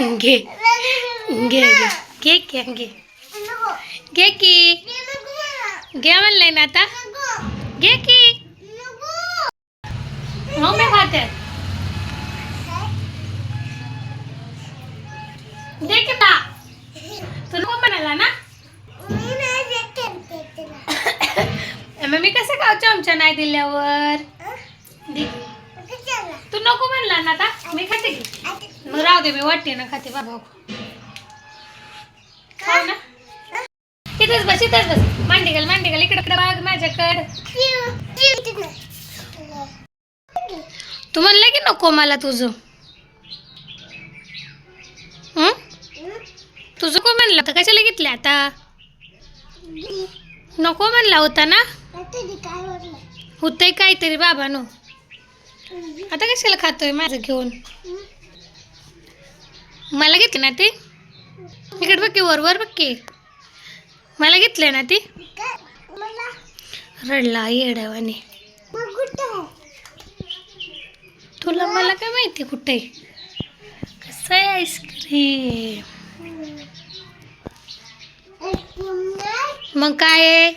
घे घे घे घे घे घे घे की घे म्हणलंय ना आता घे की हो मी खाते दे की बा तू नको म्हणाला ना मग मी कसं खाऊ चमचा नाही दिल्यावर दे. तू नको म्हणला ना आता मी खाते की मग राहू दे मी वाटते ना खाते बाबा. खाऊ ना? तिथेच बस तिथेच बस. मांडी घाल मांडी घाल इकडे इकडे बघ माझ्याकडं. तू म्हणलं की नको मला तुझं. तुझं को म्हणलं होतं? कशाला घेतलं आता? नको म्हणला होता ना? होतंय काहीतरी बाबा नो आता कशाला खातोय माझं घेऊन? मला घेतली ना ती? इकडे बघ की वर वर बघ की. मला घेतलंय ना ती? रडला येड्यावाने. तुला मला काय माहिती कुठे? कसं आहे आईस्क्रीम? मग काय आहे?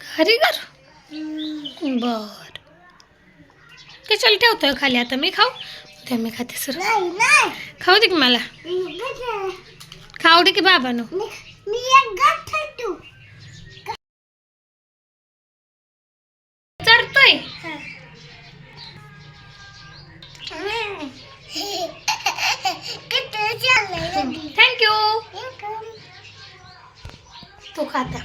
घरी घर बर. कशाला ठेवतोय खाली आता मी खाऊ? ते मी खाते सर. खाऊ दे की मला. खाऊ दे की बाबानो चढतोय थँक्यू तू. खाता